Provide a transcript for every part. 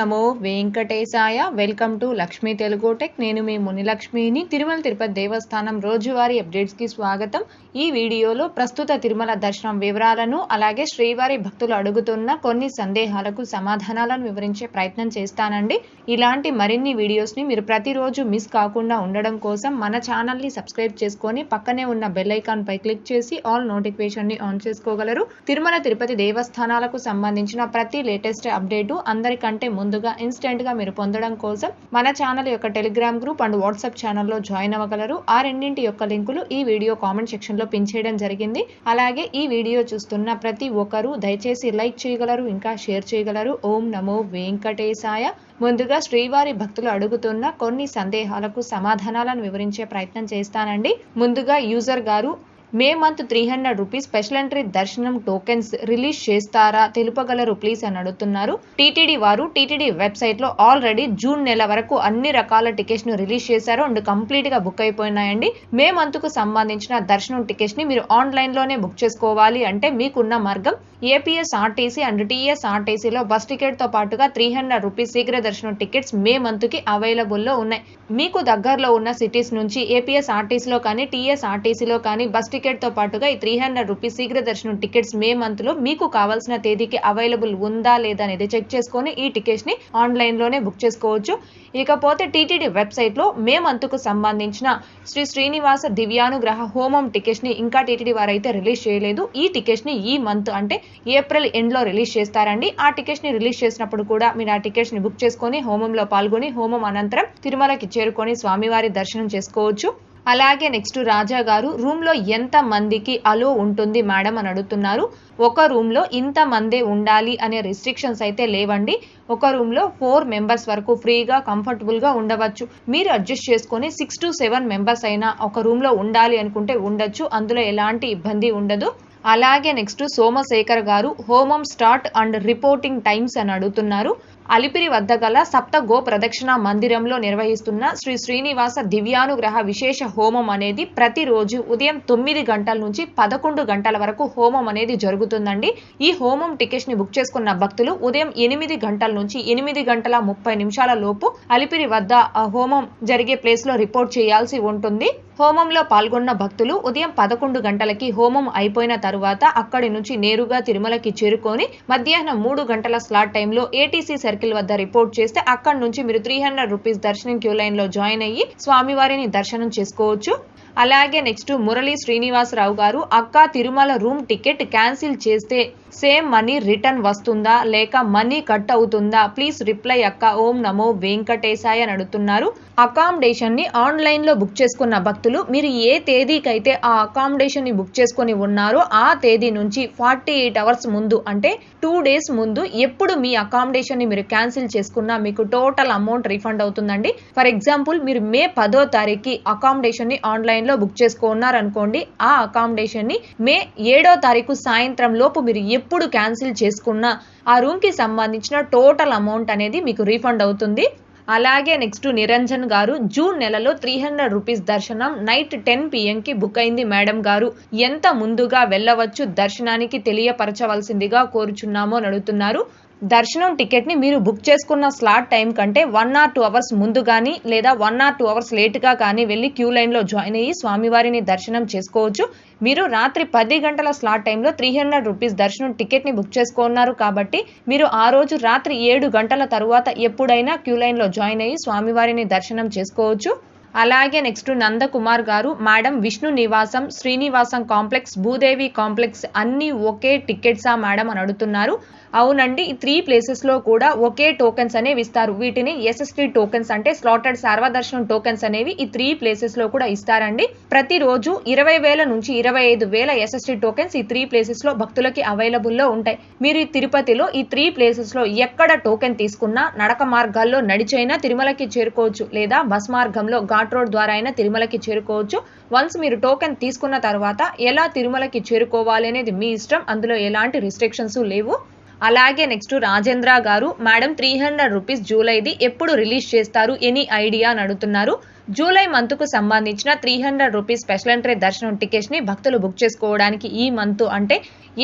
Namo Venkatesaya. Welcome to Lakshmi Telugu tech నేను మీ మునిలక్ష్మిని. తిరుమల తిరుపతి దేవస్థానం రోజువారీ అప్డేట్స్కి స్వాగతం. ఈ వీడియోలో ప్రస్తుత తిరుమల దర్శనం వివరాలను అలాగే శ్రీవారి భక్తులు అడుగుతున్న కొన్ని సందేహాలకు సమాధానాలను వివరించే ప్రయత్నం చేస్తానండి. ఇలాంటి మరిన్ని వీడియోస్ని మీరు ప్రతిరోజు మిస్ కాకుండా ఉండడం కోసం మన ఛానల్ని సబ్స్క్రైబ్ చేసుకొని పక్కనే ఉన్న బెల్ ఐకాన్ పై క్లిక్ చేసి ఆల్ నోటిఫికేషన్ని ఆన్ చేసుకోగలరు. తిరుమల తిరుపతి దేవస్థానాలకు సంబంధించిన ప్రతి లేటెస్ట్ అప్డేటు అందరికంటే ముందు ముందుగా ఇన్స్టెంట్గా మీరు పొందడం కోసం మన ఛానల్ యొక్క టెలిగ్రామ్ గ్రూప్ అండ్ వాట్సాప్ ఛానల్లో జాయిన్ అవ్వగలరు. ఆ రెండింటి యొక్క లింకులు ఈ వీడియో కామెంట్ సెక్షన్లో పిన్ చేయడం జరిగింది. అలాగే ఈ వీడియో చూస్తున్న ప్రతి ఒక్కరూ దయచేసి లైక్ చేయగలరు ఇంకా షేర్ చేయగలరు. ఓం నమో వెంకటేశాయ. ముందుగా శ్రీవారి భక్తులు అడుగుతున్న కొన్ని సందేహాలకు సమాధానాలను వివరించే ప్రయత్నం చేస్తానండి. ముందుగా యూజర్ గారు May month three hundred rupees special entry దర్శనం టోకెన్స్ రిలీజ్ చేస్తారా తెలుపగలరు ప్లీజ్ అని అడుగుతున్నారు. టీటీడీ వారు టీటీడీ వెబ్సైట్లో ఆల్రెడీ జూన్ నెల వరకు అన్ని రకాల టికెట్స్ను రిలీజ్ చేశారు. అండ్ కంప్లీట్గా బుక్ అయిపోయినాయండి. మే మంత్కు సంబంధించిన దర్శనం టికెట్స్ని మీరు ఆన్లైన్లోనే బుక్ చేసుకోవాలి అంటే మీకున్న మార్గం ఏపీఎస్ ఆర్టీసీ అండ్ టీఎస్ ఆర్టీసీలో బస్ టికెట్తో పాటుగా త్రీ హండ్రెడ్ రూపీస్ శీఘ్ర దర్శనం టికెట్స్ మే మంత్కి అవైలబుల్లో ఉన్నాయి. మీకు దగ్గరలో ఉన్న సిటీస్ నుంచి ఏపీఎస్ ఆర్టీసీలో కానీ టీఎస్ ఆర్టీసీలో కానీ బస్ టికెట్ టికెట్తో పాటుగా ఈ త్రీ హండ్రెడ్ రూపీస్ శీఘ్ర దర్శనం టికెట్స్ మే మంత్లో మీకు కావాల్సిన తేదీకి అవైలబుల్ ఉందా లేదా అనేది చెక్ చేసుకొని ఈ టికెట్స్ని ఆన్లైన్లోనే బుక్ చేసుకోవచ్చు. ఇకపోతే టీటీడీ వెబ్సైట్లో మే మంత్కు సంబంధించిన శ్రీ శ్రీనివాస దివ్యానుగ్రహ హోమం టికెట్స్ని ఇంకా టీటీడీ వారైతే రిలీజ్ చేయలేదు. ఈ టికెట్స్ని ఈ మంత్ అంటే ఏప్రిల్ ఎండ్లో రిలీజ్ చేస్తారండి. ఆ టికెట్స్ని రిలీజ్ చేసినప్పుడు కూడా మీరు ఆ టికెట్స్ని బుక్ చేసుకొని హోమంలో పాల్గొని హోమం అనంతరం తిరుమలకి చేరుకొని స్వామివారి దర్శనం చేసుకోవచ్చు. అలాగే నెక్స్ట్ రాజా గారు రూమ్లో ఎంత మందికి అలో ఉంటుంది మేడం అని అడుగుతున్నారు. ఒక రూమ్లో ఇంత మందే ఉండాలి అనే రిస్ట్రిక్షన్స్ అయితే లేవండి. ఒక రూమ్లో ఫోర్ మెంబర్స్ వరకు ఫ్రీగా కంఫర్టబుల్గా ఉండవచ్చు. మీరు అడ్జస్ట్ చేసుకొని సిక్స్ టు సెవెన్ మెంబర్స్ అయినా ఒక రూమ్లో ఉండాలి అనుకుంటే ఉండొచ్చు. అందులో ఎలాంటి ఇబ్బంది ఉండదు. అలాగే నెక్స్ట్ సోమశేఖర్ గారు హోమం స్టార్ట్ అండ్ రిపోర్టింగ్ టైమ్స్ అని అడుగుతున్నారు. అలిపిరి వద్ద గల సప్త గో ప్రదక్షిణ మందిరంలో నిర్వహిస్తున్న శ్రీ శ్రీనివాస దివ్యానుగ్రహ విశేష హోమం అనేది ప్రతిరోజు ఉదయం తొమ్మిది గంటల నుంచి పదకొండు గంటల వరకు హోమం అనేది జరుగుతుందండి. ఈ హోమం టికెట్స్ని బుక్ చేసుకున్న భక్తులు ఉదయం ఎనిమిది గంటల నుంచి ఎనిమిది గంటల ముప్పై నిమిషాల లోపు అలిపిరి వద్ద హోమం జరిగే ప్లేస్లో రిపోర్ట్ చేయాల్సి ఉంటుంది. హోమంలో పాల్గొన్న భక్తులు ఉదయం పదకొండు గంటలకి హోమం అయిపోయిన తరువాత అక్కడి నుంచి నేరుగా తిరుమలకి చేరుకొని మధ్యాహ్నం మూడు గంటల స్లాట్ టైంలో ఏటీసీ సర్కిల్ వద్ద రిపోర్ట్ చేస్తే అక్కడి నుంచి మీరు త్రీ హండ్రెడ్ రూపీస్ దర్శనం క్యూ లైన్లో జాయిన్ అయ్యి స్వామివారిని దర్శనం చేసుకోవచ్చు. అలాగే నెక్స్ట్ మురళీ శ్రీనివాసరావు గారు అక్క తిరుమల రూమ్ టికెట్ క్యాన్సిల్ చేస్తే సేమ్ మనీ రిటర్న్ వస్తుందా? లేక మనీ కట్ అవుతుందా? ప్లీజ్ రిప్లై అక్క ఓం నమో వెంకటేశాయ అని అడుగుతున్నారు. అకామిడేషన్ని ఆన్లైన్లో బుక్ చేసుకున్న భక్తులు మీరు ఏ తేదీకైతే ఆ అకామిడేషన్ని బుక్ చేసుకుని ఉన్నారో ఆ తేదీ నుంచి ఫార్టీ ఎయిట్ అవర్స్ ముందు అంటే టూ డేస్ ముందు ఎప్పుడు మీ అకామిడేషన్ని మీరు క్యాన్సిల్ చేసుకున్నా మీకు టోటల్ అమౌంట్ రీఫండ్ అవుతుందండి. ఫర్ ఎగ్జాంపుల్ మీరు మే పదో తారీఖు అకామిడేషన్ని ఆన్లైన్ ఆన్లైన్లో బుక్ చేసుకున్నారనుకోండి ఆ అకామిడేషన్ని మే ఏడో తారీఖు సాయంత్రం లోపు మీరు ఎప్పుడు క్యాన్సిల్ చేసుకున్నా ఆ రూమ్కి సంబంధించిన టోటల్ అమౌంట్ అనేది మీకు రీఫండ్ అవుతుంది. అలాగే నెక్స్ట్ నిరంజన్ గారు జూన్ నెలలో త్రీ హండ్రెడ్ రూపీస్ దర్శనం నైట్ టెన్కి బుక్ అయింది మేడం గారు. ఎంత ముందుగా వెళ్ళవచ్చు దర్శనానికి తెలియపరచవలసిందిగా కోరుచున్నామో అని అడుగుతున్నారు. దర్శనం టికెట్ని మీరు బుక్ చేసుకున్న స్లాట్ టైం కంటే వన్ ఆర్ టూ అవర్స్ ముందు కానీ లేదా వన్ ఆర్ టూ అవర్స్ లేట్గా కానీ వెళ్ళి క్యూ లైన్లో జాయిన్ అయ్యి స్వామివారిని దర్శనం చేసుకోవచ్చు. మీరు రాత్రి పది గంటల స్లాట్ టైంలో త్రీ హండ్రెడ్ రూపీస్ దర్శనం టికెట్ని బుక్ చేసుకున్నారు కాబట్టి మీరు ఆ రోజు రాత్రి ఏడు గంటల తరువాత ఎప్పుడైనా క్యూ లైన్లో జాయిన్ అయ్యి స్వామివారిని దర్శనం చేసుకోవచ్చు. అలాగే నెక్స్ట్ నందకుమార్ గారు మేడం విష్ణు నివాసం శ్రీనివాసం కాంప్లెక్స్ భూదేవి కాంప్లెక్స్ అన్ని ఒకే టికెట్సా మేడం అని అడుగుతున్నారు. అవునండి ఈ త్రీ ప్లేసెస్లో కూడా ఒకే టోకెన్స్ అనేవి ఇస్తారు వీటిని ఎస్ఎస్టీ టోకెన్స్ అంటే స్లాటెడ్ సర్వదర్శనం టోకెన్స్ అనేవి ఈ త్రీ ప్లేసెస్లో కూడా ఇస్తారండి. ప్రతిరోజు ఇరవై వేల నుంచి ఇరవై ఐదు వేల ఎస్ఎస్టీ టోకెన్స్ ఈ త్రీ ప్లేసెస్లో భక్తులకి అవైలబుల్లో ఉంటాయి. మీరు ఈ తిరుపతిలో ఈ త్రీ ప్లేసెస్లో ఎక్కడ టోకెన్ తీసుకున్నా నడక మార్గాల్లో నడిచైనా తిరుమలకి చేరుకోవచ్చు. లేదా బస్ మార్గంలో ఘాట్ రోడ్ ద్వారా అయినా తిరుమలకి చేరుకోవచ్చు. వన్స్ మీరు టోకెన్ తీసుకున్న తర్వాత ఎలా తిరుమలకి చేరుకోవాలి అనేది మీ ఇష్టం. అందులో ఎలాంటి రిస్ట్రిక్షన్స్ లేవు. అలాగే నెక్స్ట్ రాజేంద్ర గారు మేడం త్రీ హండ్రెడ్ రూపీస్ జూలైది ఎప్పుడు రిలీజ్ చేస్తారు? Any idea? అని అడుగుతున్నారు. జూలై మంత్కు సంబంధించిన three hundred rupees special entry దర్శనం టికెట్స్ని భక్తులు బుక్ చేసుకోవడానికి ఈ మంత్ అంటే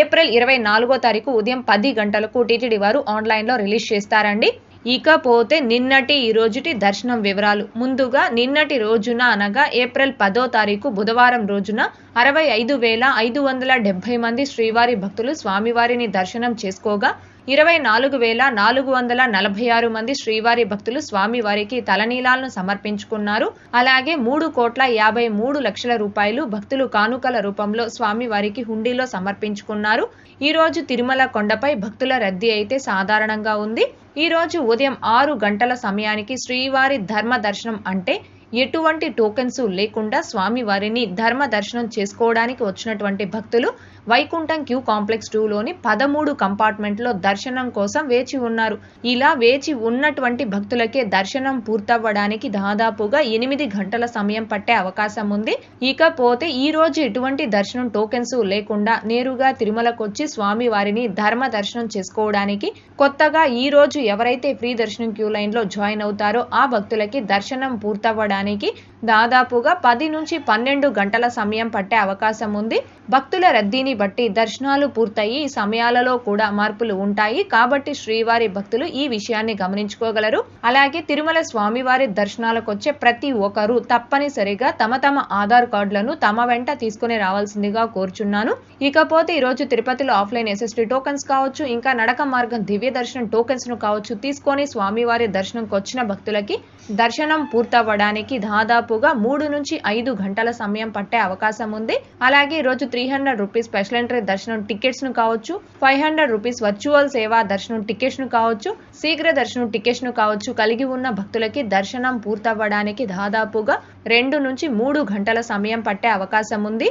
ఏప్రిల్ ఇరవై నాలుగో తారీఖు ఉదయం పది గంటలకు టీటీడీ వారు ఆన్లైన్లో రిలీజ్ చేస్తారండి. ఇకపోతే నిన్నటి ఈ రోజుటి దర్శనం వివరాలు. ముందుగా నిన్నటి రోజున అనగా ఏప్రిల్ పదో తారీఖు బుధవారం రోజున అరవై ఐదు వేల ఐదు వందల డెబ్బై మంది శ్రీవారి భక్తులు స్వామివారిని దర్శనం చేసుకోగా ఇరవై నాలుగు వేల నాలుగు వందల నలభై ఆరు మంది శ్రీవారి భక్తులు స్వామివారికి తలనీలాలను సమర్పించుకున్నారు. అలాగే మూడు కోట్ల యాభై మూడు లక్షల రూపాయలు భక్తులు కానుకల రూపంలో స్వామివారికి హుండీలో సమర్పించుకున్నారు. ఈరోజు తిరుమల కొండపై భక్తుల రద్దీ అయితే సాధారణంగా ఉంది. ఈ రోజు ఉదయం ఆరు గంటల సమయానికి శ్రీవారి ధర్మ దర్శనం అంటే ఎటువంటి టోకెన్స్ లేకుండా స్వామివారిని ధర్మ దర్శనం చేసుకోవడానికి వచ్చినటువంటి భక్తులు వైకుంఠం క్యూ కాంప్లెక్స్ టూలోని పదమూడు కంపార్ట్మెంట్లో దర్శనం కోసం వేచి ఉన్నారు. ఇలా వేచి ఉన్నటువంటి భక్తులకే దర్శనం పూర్తవ్వడానికి దాదాపుగా ఎనిమిది గంటల సమయం పట్టే అవకాశం ఉంది. ఇకపోతే ఈ రోజు ఎటువంటి దర్శనం టోకెన్స్ లేకుండా నేరుగా తిరుమలకు వచ్చి స్వామివారిని ధర్మ దర్శనం చేసుకోవడానికి కొత్తగా ఈ రోజు ఎవరైతే ఫ్రీ దర్శనం క్యూ లైన్లో జాయిన్ అవుతారో ఆ భక్తులకి దర్శనం పూర్తవ్వడానికి बनाने की దాదాపుగా పది నుంచి పన్నెండు గంటల సమయం పట్టే అవకాశం ఉంది. భక్తుల రద్దీని బట్టి దర్శనాలు పూర్తయి ఈ సమయాలలో కూడా మార్పులు ఉంటాయి. కాబట్టి శ్రీవారి భక్తులు ఈ విషయాన్ని గమనించుకోగలరు. అలాగే తిరుమల స్వామివారి దర్శనాలకు వచ్చే ప్రతి ఒక్కరూ తప్పనిసరిగా తమ తమ ఆధార్ కార్డులను తమ వెంట తీసుకుని రావాల్సిందిగా కోరుచున్నాను. ఇకపోతే ఈరోజు తిరుపతిలో ఆఫ్లైన్ ఎస్ఎస్టీ టోకెన్స్ కావచ్చు ఇంకా నడక మార్గం దివ్య దర్శనం టోకెన్స్ను కావచ్చు తీసుకొని స్వామివారి దర్శనంకి వచ్చిన భక్తులకి దర్శనం పూర్తవ్వడానికి దాదాపు దాదాపుగా మూడు నుంచి ఐదు గంటల సమయం పట్టే అవకాశం ఉంది. అలాగే ఈ రోజు three hundred rupees special entry దర్శనం టికెట్స్ను కావచ్చు ఫైవ్ హండ్రెడ్ రూపీస్ వర్చువల్ సేవా దర్శనం టికెట్స్ను కావచ్చు శీఘ్ర దర్శనం టికెట్స్ను కావచ్చు కలిగి ఉన్న భక్తులకి దర్శనం పూర్తవ్వడానికి దాదాపుగా రెండు నుంచి మూడు గంటల సమయం పట్టే అవకాశం ఉంది.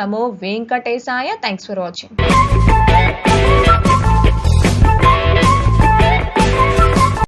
నమో వెంకటేశాయ థ్యాంక్స్ ఫర్ వాచింగ్